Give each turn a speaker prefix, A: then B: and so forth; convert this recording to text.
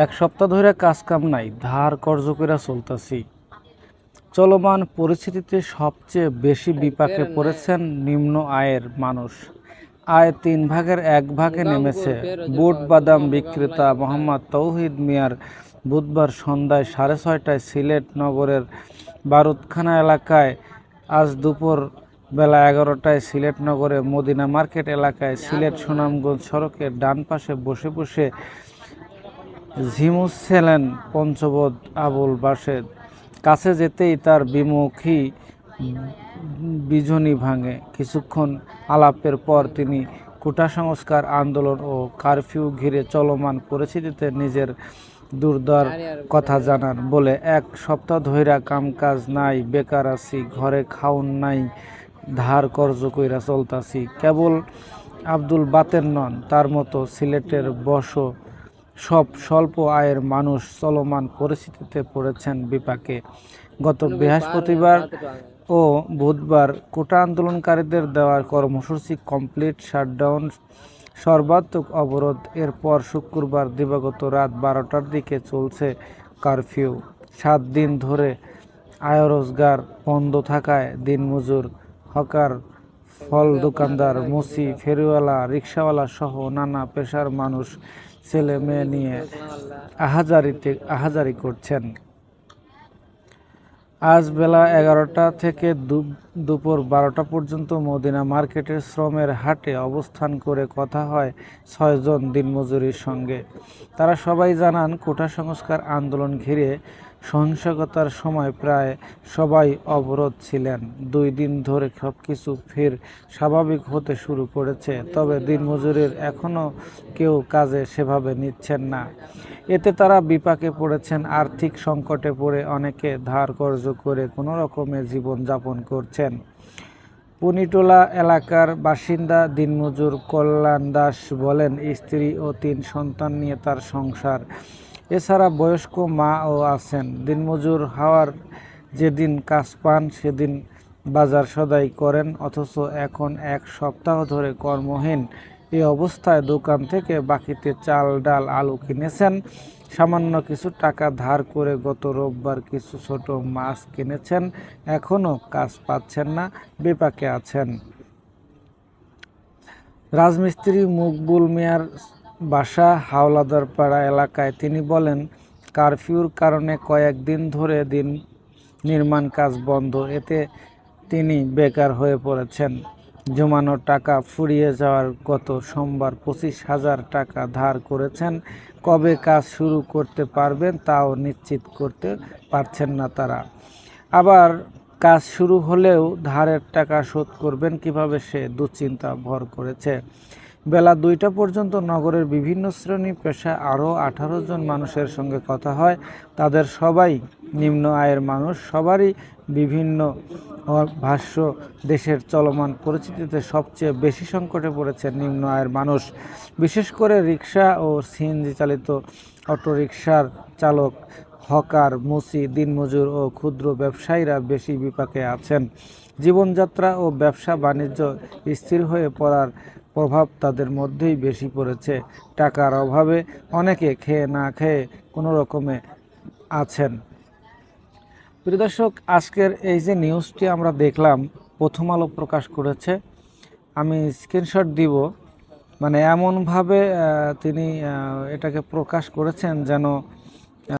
A: এক সপ্তাহ ধরে কাজ কাম নাই, ধার কর্জ কইরা চলতাছি। চলমান পরিস্থিতিতে সবচেয়ে বেশি বিপাকে পড়েছেন নিম্ন আয়ের মানুষ। আয় তিন ভাগের এক ভাগে নেমেছে। বুট বাদাম বিক্রেতা মোহাম্মদ তৌহিদ মিয়ার বুধবার সন্ধ্যায় সাড়ে ছয়টায় সিলেট নগরের বারুদখানা এলাকায়, আজ দুপুর বেলা এগারোটায় সিলেট নগরে মদিনা মার্কেট এলাকায় সিলেট সুনামগঞ্জ সড়কের ডান পাশে বসে বসে ঝিমুচ্ছিলেন পঞ্চবোধ আবুল বাসেদ কাছে যেতেই তার বিমুখী বিজনী ভাঙে। কিছুক্ষণ আলাপের পর তিনি কোটা সংস্কার আন্দোলন ও কারফিউ ঘিরে চলমান পরিস্থিতিতে নিজের দুর্দার কথা জানান বলে এক সপ্তাহ ধইরা কামকাজ নাই, বেকার আছি, ঘরে খাউন নাই, ধার কর্জ কইরা চলতাছি, কেবল আব্দুল বাতের নন, তার মতো সিলেটের বস সব স্বল্প আয়ের মানুষ চলমান পরিস্থিতিতে পড়েছেন বিপাকে। গত বৃহস্পতিবার ও বুধবার কোটা আন্দোলনকারীদের দেওয়া কর্মসূচি কমপ্লিট, শাটডাউন, সর্বাত্মক অবরোধ, এরপর শুক্রবার দিবাগত রাত বারোটার দিকে চলছে কারফিউ। সাত দিন ধরে আয় রোজগার বন্ধ থাকায় দিনমজুর, হকার, ফল দোকানদার, মুসি, ফেরিওয়ালা, রিক্সাওয়ালা সহ নানা পেশার মানুষ ছেলে মেয়ে নিয়ে আহাজারিতে, আহাজারি করছেন। আজ বেলা এগারোটা থেকে দুপুর বারোটা পর্যন্ত মদিনা মার্কেটের শ্রমের হাটে অবস্থান করে কথা হয় ছয়জন দিনমজুরির সঙ্গে। তারা সবাই জানান কোটা সংস্কার আন্দোলন ঘিরে সহিংসতার সময় প্রায় সবাই অবরোধ ছিলেন। দুই দিন ধরে সব কিছু ফের স্বাভাবিক হতে শুরু করেছে, তবে দিনমজুরির এখনও কেউ কাজে সেভাবে নিচ্ছেন না। এতে তারা বিপাকে পড়েছেন, আর্থিক সংকটে পড়ে অনেকে ধার কর্জ করে কোনো রকমে জীবন যাপন করছেন। পুনিটোলা এলাকার বাসিন্দা দিনমজুর কল্যাণ দাস বলেন, স্ত্রী ও তিন সন্তান নিয়ে তার সংসার এছাড়া বয়স্ক মা ও আছেন। দিনমজুর হওয়ার যেদিন কাজ পান, সেদিন বাজার সদাই করেন, অথচ এখন এক সপ্তাহ ধরে কর্মহীন। এই অবস্থায় দোকান থেকে বাকিতে চাল, ডাল, আলু কিনেছেন। সামান্য কিছু টাকা ধার করে গত রোববার কিছু ছোট মাছ কিনেছেন। এখনও কাজ পাচ্ছেন না, বিপাকে আছেন। রাজমিস্ত্রি মকবুল মিয়ার বাসা হাওলাদারপাড়া এলাকায় তিনি বলেন, কারফিউর কারণে কয়েকদিন ধরে দিন নির্মাণ কাজ বন্ধ। এতে তিনি বেকার হয়ে পড়েছেন। জমানো টাকা ফুরিয়ে যাওয়ার গত সোমবার পঁচিশ হাজার টাকা ধার করেছেন। কবে কাজ শুরু করতে পারবেন তাও নিশ্চিত করতে পারছেন না তারা। আবার কাজ শুরু হলেও ধারের টাকা শোধ করবেন কীভাবে সে দুশ্চিন্তা ভর করেছে। বেলা দুইটা পর্যন্ত নগরের বিভিন্ন শ্রেণি পেশা আরও আঠারো জন মানুষের সঙ্গে কথা হয়। তাদের সবাই নিম্ন আয়ের মানুষ, সবারই বিভিন্ন ভাষ্য দেশের চলমান পরিস্থিতিতে সবচেয়ে বেশি সংকটে পড়েছে নিম্ন আয়ের মানুষ। বিশেষ করে রিক্সা ও সিএনজি চালিত অটোরিকশার চালক, হকার মুসি দিনমজুর ও ক্ষুদ্র ব্যবসায়ীরা বেশি বিপাকে আছেন। জীবনযাত্রা ও ব্যবসা বাণিজ্য স্থির হয়ে পড়ার প্রভাব তাদের মধ্যেই বেশি পড়েছে। টাকার অভাবে অনেকে খেয়ে না খেয়ে কোনো রকমে আছেন। প্রিয় দর্শক, আজকের এই যে নিউজটি আমরা দেখলাম, প্রথম আলো প্রকাশ করেছে। আমি স্ক্রিনশট দিব। মানে এমনভাবে তিনি এটাকে প্রকাশ করেছেন যেন